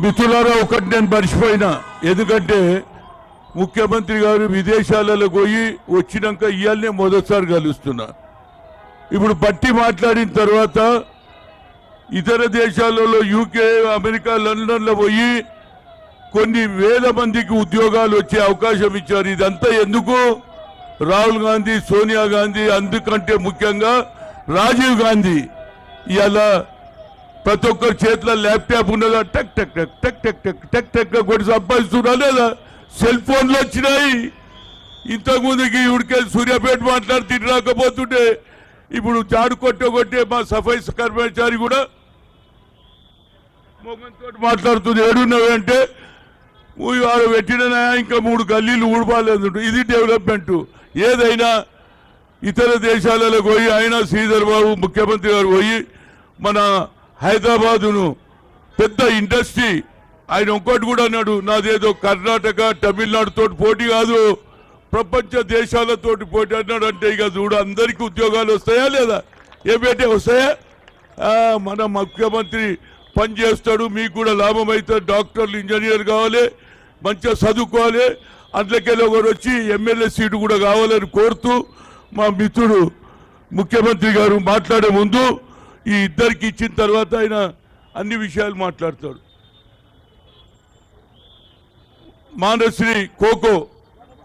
మిత్రులారా ఒకటి నేను మర్చిపోయినా. ఎందుకంటే ముఖ్యమంత్రి గారు విదేశాలలో పోయి వచ్చినాక ఇవాళనే మొదటిసారి కలుస్తున్నా. ఇప్పుడు బట్టి మాట్లాడిన తర్వాత ఇతర దేశాలలో యూకే అమెరికా లండన్లో పోయి కొన్ని వేల మందికి ఉద్యోగాలు వచ్చే అవకాశం ఇచ్చారు. ఇదంతా ఎందుకు? రాహుల్ గాంధీ సోనియా గాంధీ అందుకంటే ముఖ్యంగా రాజీవ్ గాంధీ ఇలా ప్రతి ఒక్కరి చేతిలో ల్యాప్టాప్ ఉన్నదా? టక్ టక్ టక్ టక్ టక్ టక్ టక్ టక్ కొట్టి సంపాదిస్తున్నా లేదా? సెల్ ఫోన్లు వచ్చినాయి. ఇంతకుముందుకి ఉడికెళ్ళి సూర్యాపేట మాట్లాడి రాకపోతుంటే ఇప్పుడు చాడు కొట్టే కొట్టే మా సఫై కర్మచారి కూడా మొగంతో మాట్లాడుతుంది. ఏడున్నవంటే వాడు పెట్టిన ఇంకా మూడు గల్లీలు ఊడిపాలేదు ఇది డెవలప్మెంట్. ఏదైనా ఇతర దేశాలలో పోయి అయినా శ్రీధర్ బాబు ముఖ్యమంత్రి గారు పోయి మన హైదరాబాదును పెద్ద ఇండస్ట్రీ. ఆయన ఇంకోటి కూడా అన్నాడు నాదేదో కర్ణాటక తమిళనాడుతో పోటీ కాదు ప్రపంచ దేశాలతోటి పోటీ అన్నాడు అంటే ఇక చూడు అందరికీ ఉద్యోగాలు వస్తాయా లేదా? ఏమిటంటే వస్తాయా? మన ముఖ్యమంత్రి పని చేస్తాడు మీకు కూడా లాభం అయితే డాక్టర్లు ఇంజనీర్ కావాలి మంచిగా చదువుకోవాలి. అందులోకెళ్ళి ఒకరు వచ్చి ఎమ్మెల్యే సీటు కూడా కావాలని కోరుతూ మా మిత్రుడు ముఖ్యమంత్రి గారు మాట్లాడే ముందు ఈ ఇద్దరికి ఇచ్చిన తర్వాత ఆయన అన్ని విషయాలు మాట్లాడతాడు. మానశ్రీ కోకో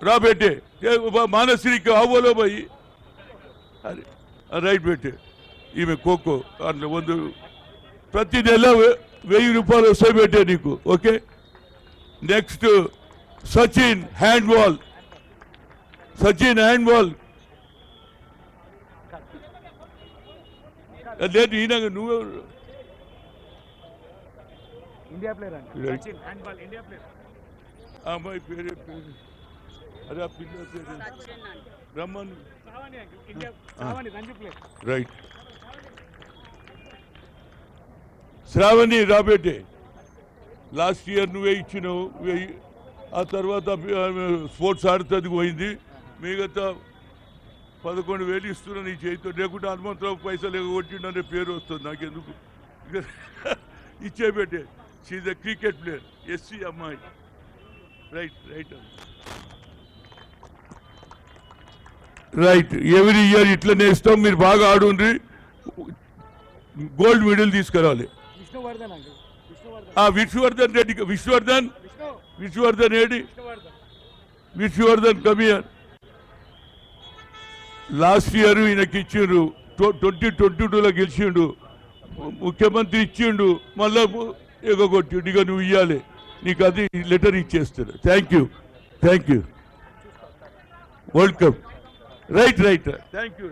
రాబెట్టే మానశ్రీకి ఆవోలో పోయి అరే రైట్ పెట్టే ఈమె కోకో అందులో వంద ప్రతి నెల వెయ్యి రూపాయలు వస్తాయి పెట్టే నీకు okay? Next Sachin hand ball Sachin hand ball లేదు ఈయన నువ్వు ఇండియా ప్లేయర్ అమ్మాయి పేరే పేరు అదే ఆ పిల్ల పేరు రమ్మను రైట్ శ్రావణి రాబేటే లాస్ట్ ఇయర్ నువ్వే ఇచ్చినావు. ఆ తర్వాత స్పోర్ట్స్ ఆడుతుంది పోయింది. మిగతా పదకొండు వేలు ఇస్తున్నా నీ చేతితో. లేకుంటే హనుమంతరావు పైసలు ఎగొట్టిండనే పేరు వస్తుంది నాకెందుకు? ఇచ్చే పెట్టే. She's a cricket player SC అమ్మాయి. Right right right every year ఇట్లనే ఇస్తాం. మీరు బాగా ఆడుండ్రి. గోల్డ్ మెడల్ తీసుకురావాలి. Vishnuvardhan Reddy. Vishnuvardhan? Vishnu. Vishnuvardhan Vishnuvardhan. Vishnuvardhan come here last year ఈయనకి ఇచ్చిండు ట్వంటీ ట్వంటీ టూలో గెలిచిండు. ముఖ్యమంత్రి ఇచ్చిండు. మళ్ళా ఎగగొట్టిండు. ఇక నువ్వు ఇవ్వాలి నీకు అది లెటర్ ఇచ్చేస్తాడు. Thank you thank you welcome right right thank you